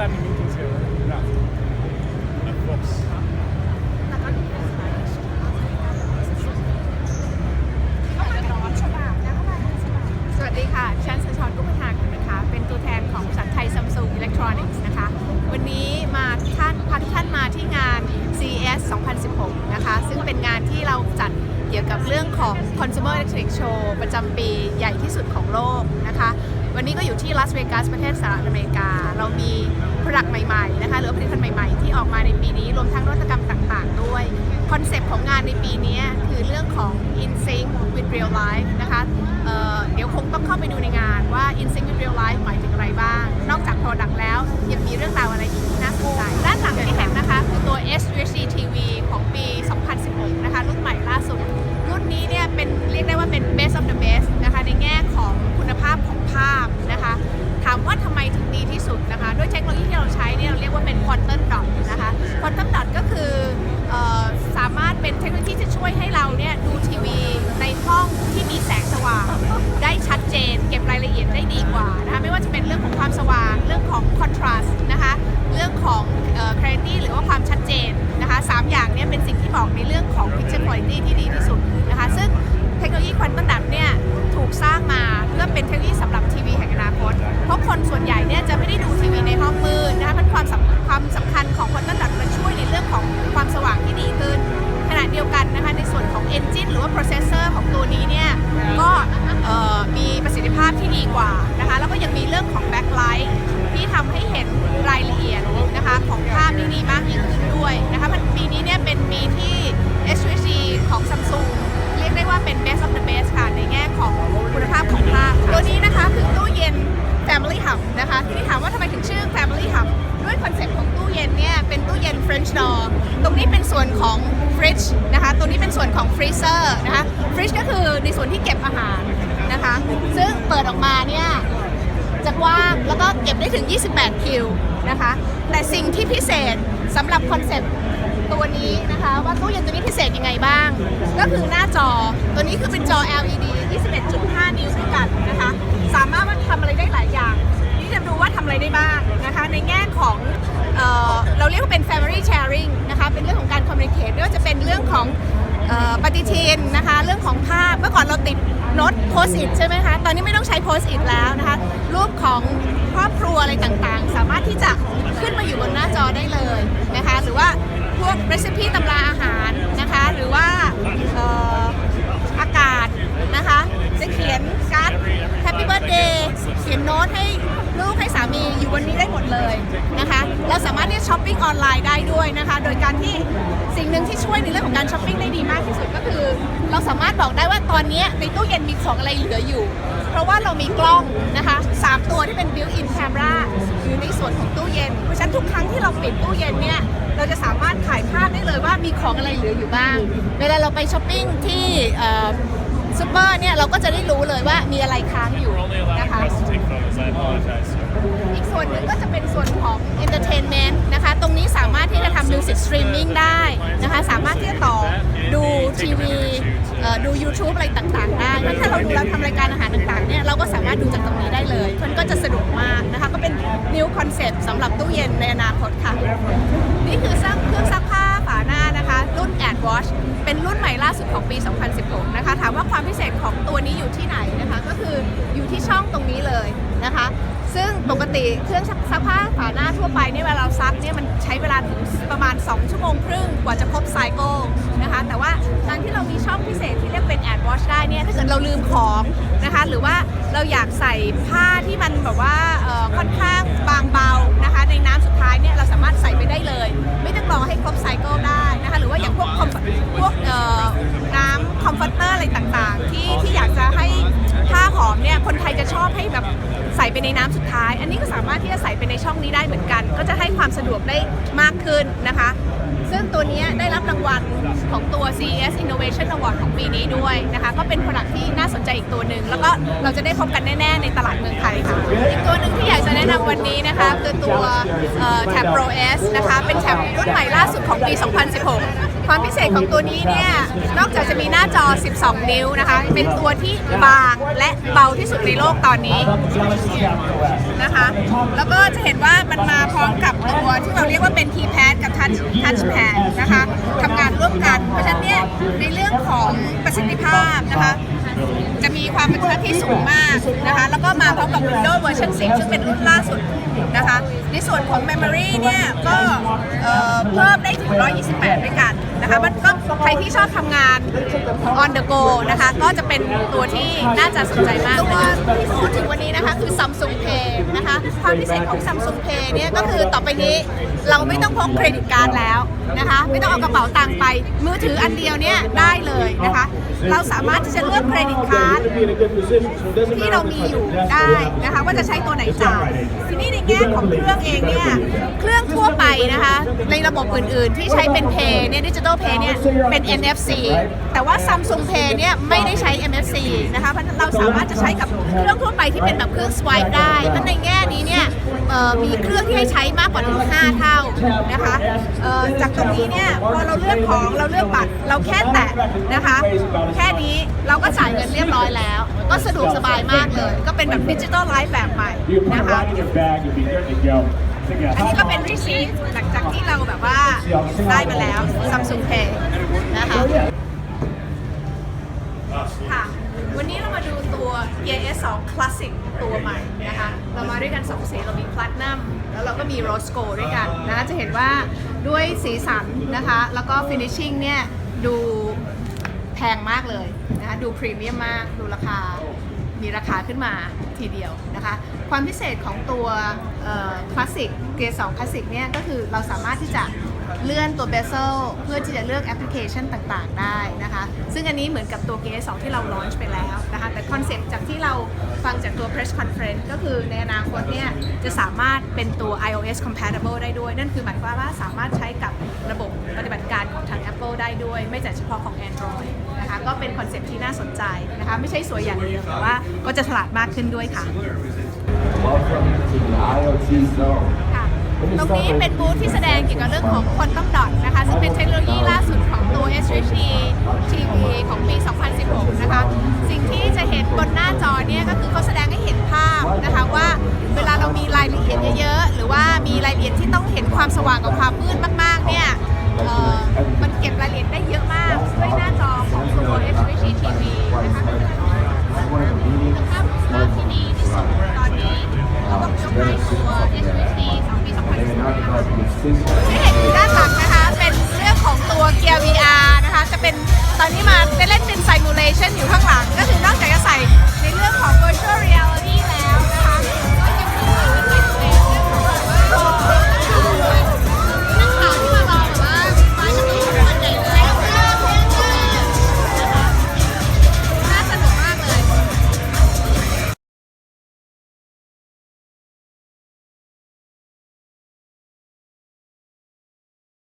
Voilà, mes meetings here. Là. Of course. สวัสดีค่ะดิฉันสัญชรกุปทากุลนะคะ เป็นตัวแทนของบริษัทไทยซัมซุงอิเล็กทรอนิกส์นะคะ วันนี้มาท่านพาทุกท่านมาที่งาน CES 2016 นะคะ ซึ่งเป็นงานที่เราจัดเกี่ยวกับเรื่องของ Consumer Electronic Show ประจำปีใหญ่ที่สุดของโลกนะคะ วันนี้ก็อยู่ที่ลาสเวกัสประเทศสหรัฐอเมริกา เรามีผลักใหม่ๆนะคะหรือผลิตภัณฑ์ใหม่ๆ ที่ออกมาในปีนี้รวมทั้งนวัตกรรมต่างๆ ด้วยคอนเซปต์ของงานในปีนี้คือเรื่องของ In Sync with Real Life นะคะเเดี๋ยวคงต้องเข้าไปดูในงานว่า In Sync with Real Life หมายถึงอะไรบ้าง นอกจาก Product แล้วยังมีเรื่องราวอะไรอีก เป็นส่วนของ freezer นะคะ fridge ก็คือในส่วนที่เก็บอาหารนะคะ ซึ่งเปิดออกมาเนี่ยจะกว้างแล้วก็เก็บได้ถึง 28 คิวนะคะ แต่สิ่งที่พิเศษสำหรับคอนเซ็ปต์ตัวนี้นะคะว่าตู้เย็นตัวนี้พิเศษยังไงบ้าง ก็คือหน้าจอตัวนี้คือเป็นจอ LED 21.5 นิ้วด้วยกันนะคะ สามารถมาทำอะไรได้หลายอย่าง นี่จะดูว่าทำอะไรได้บ้างนะคะ ในแง่ของเออเราเรียกว่าเป็น family sharing นะคะ เป็นเรื่องของการ communicate ไม่ว่าจะเป็นเรื่องของ ปฏิทินนะคะเรื่องของภาพเมื่อก่อนเราติดโน้ตโพสต์อิทใช่ไหมคะตอนนี้ไม่ต้องใช้โพสต์อิทแล้วนะคะรูปของครอบครัวอะไรต่างๆ สามารถที่จะขึ้นมาอยู่บนหน้าจอได้เลยนะคะหรือว่าพวกรีเซพ e ตำราอาหารนะคะหรือว่าออากาศนะคะจะเขียนการ์ด Happy Birthday เขียนโน้ตให้ลูกให้สามีอยู่บนนี้ได้หมดเลยน เราสามารถที่จะช้อปปิ้งออนไลน์ได้ด้วยนะคะ โดยการที่สิ่งหนึ่งที่ช่วยในเรื่องของการช้อปปิ้งได้ดีมากที่สุดก็คือ เราสามารถบอกได้ว่าตอนนี้ในตู้เย็นมีของอะไรเหลืออยู่ เพราะว่าเรามีกล้องนะคะสามตัวที่เป็น built-in camera อยู่ในส่วนของตู้เย็น เพราะฉะนั้นทุกครั้งที่เราปิดตู้เย็นเนี่ยเราจะสามารถถ่ายภาพได้เลยว่ามีของอะไรเหลืออยู่บ้าง เวลาเราไปช้อปปิ้งที่ซูเปอร์เนี่ยเราก็จะได้รู้เลยว่ามีอะไรค้างอยู่ We're only allowed นะคะ requests to take photos. I apologize. อีกส่วนหนึ่งก็จะเป็นส่วนของ entertainment นะคะ ตรงนี้สามารถที่จะทำ music streaming ได้นะคะ สามารถที่จะต่อดูทีวีเอ่อดู YouTube อะไรต่างๆ ได้แล้วถ้าเราดูเราทำรายการอาหารต่างๆ เนี่ย เราก็สามารถดูจากตรงนี้ได้เลยมันก็จะสะดวกมากนะคะ ก็เป็น new concept สำหรับตู้เย็นในอนาคตค่ะ นี่คือซักเครื่องซักผ้า นะคะรุ่น Ad Wash เป็นรุ่นใหม่ล่าสุดของปี 2016 นะคะ ถามว่าความพิเศษของตัวนี้อยู่ที่ไหนนะคะ ก็คืออยู่ที่ช่องตรงนี้เลยนะคะ ซึ่งปกติเครื่องซักผ้าฝาหน้าทั่วไปเนี่ยเวลาเราซักเนี่ยมันใช้เวลาถึงประมาณ 2 ชั่วโมงครึ่งกว่าจะครบไซเคิลนะคะแต่ว่าการที่เรามีช่องพิเศษที่เรียกเป็น Ad Wash ได้เนี่ยถ้าเกิดเราลืมของนะคะหรือว่าเราอยากใส่ผ้าที่มันแบบว่าค่อนข้างบางเบานะคะในน้ำสุดท้ายเนี่ยเราสามารถใส่ไปได้เลย ไม่ต้องรอให้ครบไซเคิลได้นะคะหรือว่าอย่างพวกพวกเอ่อน้ำคอมฟอร์เตอร์อะไรต่างๆ ที่ที่อยากจะให้ คนไทยจะชอบให้แบบใส่ไปในน้ำสุดท้าย อันนี้ก็สามารถที่จะใส่ไปในช่องนี้ได้เหมือนกัน ก็จะให้ความสะดวกได้มากขึ้นนะคะ ซึ่งตัวนี้ได้รับรางวัลของตัว CES Innovation Award ของปีนี้ด้วยนะคะ ก็เป็น product ที่น่าสนใจอีกตัวหนึ่ง แล้วก็เราจะได้พบกันแน่ ๆ ในตลาดเมืองไทยค่ะ อีกตัวหนึ่งที่อยากจะแนะนำวันนี้นะคะ คือตัวเอ่อ Tab Pro S นะคะ เป็นแท็บรุ่นใหม่ล่าสุดของปี 2016 ความพิเศษของตัวนี้เนี่ย นอกจากจะมีหน้าจอ 12 นิ้วนะคะ เป็นตัวที่บางและเบาที่สุดในโลกตอนนี้นะคะ แล้วก็จะเห็นว่ามันมาพร้อมกับตัวที่เราเรียกว่าเป็น keypad กับ touch touchpad นะคะทำงานร่วมกัน เพราะฉะนั้นเนี่ยในเรื่องของประสิทธิภาพนะคะ จะมีความเป็นเที่สูงมากนะคะแล้วก็มาพร้อมกับ Windows version 10 ซึ่งเป็นรุ่นล่าสุดนะคะในส่วนของ Memory เนี่ยก็เพิ่มได้ถึง 128 ด้วยกันนะคะมันก็ใครที่ชอบทำงาน on the go นะคะก็จะเป็นตัวที่น่าจะสนใจมากตัวที่พูดถึงวันนี้นะคะคือ Samsung ความพิเศษของ Samsung Pay เนี่ยก็คือต่อไปนี้เราไม่ต้องพกเครดิตการ์ดแล้วนะคะ ไม่ต้องเอากระเป๋าตังค์ไป มือถืออันเดียวเนี่ยได้เลยนะคะ เราสามารถที่จะเลือกเครดิตการ์ดที่เรามีอยู่ได้นะคะว่าจะใช้ตัวไหนจ่ายทีนี้ในแง่ของเครื่องเองเนี่ยเครื่องทั่วไปนะคะในระบบอื่นๆ ที่ใช้เป็น Pay เนี่ยดิจิ t a ล Pay เนี่ยเป็น NFC แต่ว่า Samsung Pay เนี่ยไม่ได้ใช้ NFC นะคะเพราะฉะนั้นเราสามารถจะใช้กับเครื่องทั่วไปที่เป็นแบบเครื่อง swipe ได้เพราะในแง่ มีเครื่องที่ให้ใช้มากกว่าถึง5เท่านะคะจากตรงนี้เนี่ยพอเราเลือกของเราเลือกบัตรเราแค่แตะนะคะ แค่นี้เราก็จ่ายเงินเรียบร้อยแล้ว ก็สะดวกสบายมากเลย ก็เป็นแบบดิจิ t a ลไลฟ์แบบใหม่นะคะอันนี้ก็เป็นรีซีหลังจากที่เราแบบว่าได้มาแล้ว Samsung Pay นะคะค่ะวันนี้เรามา ตัว Gear S2 Classic ตัวใหม่นะคะ เรามาด้วยกัน2สีเรามี Platinum แล้วเราก็มี Rose Gold ด้วยกันนะคะจะเห็นว่าด้วยสีสันนะคะ แล้วก็ Finishing เนี่ย ดูแพงมากเลยนะคะ ดูพรีเมียมมาก ดูราคา มีราคาขึ้นมาทีเดียวนะคะ ความพิเศษของตัวคลาสสิกเกียร์2คลาสสิกเนี่ยก็คือเราสามารถที่จะเลื่อนตัวเบเซลเพื่อที่จะเลือกแอปพลิเคชันต่างๆ ได้นะคะ ซึ่งอันนี้เหมือนกับตัว G2 ที่เราลอนช์ไปแล้วนะคะ แต่คอนเซ็ปต์จากที่เราฟังจากตัว press conference ก็คือในอนาคตเนี่ยจะสามารถเป็นตัว iOS compatible ได้ด้วย นั่นคือหมายความว่าสามารถใช้กับระบบปฏิบัติการของทาง Apple ได้ด้วย ไม่แต่เฉพาะของ Android นะคะ ก็เป็นคอนเซ็ปต์ที่น่าสนใจนะคะ ไม่ใช่สวยอย่างเดียวแต่ว่าก็จะฉลาดมากขึ้นด้วยค่ะ Welcome to the IoT zone. ตรงนี้เป็นบูธที่แสดงเกี่ยวกับเรื่องของ Quantum Dot นะคะ ซึ่งเป็นเทคโนโลยีล่าสุดของตัว SHD TV ของปี 2016 นะคะ สิ่งที่จะเห็นบนหน้าจอเนี่ยก็คือเขาแสดงให้เห็นภาพนะคะว่าเวลาเรามีรายละเอียดเยอะๆ หรือว่ามีรายละเอียดที่ต้องเห็นความสว่างกับความมืดมากๆ เนี่ย มันเก็บรายละเอียดได้เยอะมากด้วยหน้าจอของตัว s v g TV นะคะก็จะทำให้คุณภาพภาพที่ดีที่สุดตอนนี้ก็ต้องยกให้ตัว s สองปีสองพันสิบะคะที่เห็นอยู่ด้านหลังนะคะเป็นเรื่องของตัวเกียร์ VR นะคะจะเป็นตอนนี้มาจะเล่นเป็น simulation อยู่ข้างหลัง ก็คือนอกจากจะใส่ในเรื่องของ virtual reality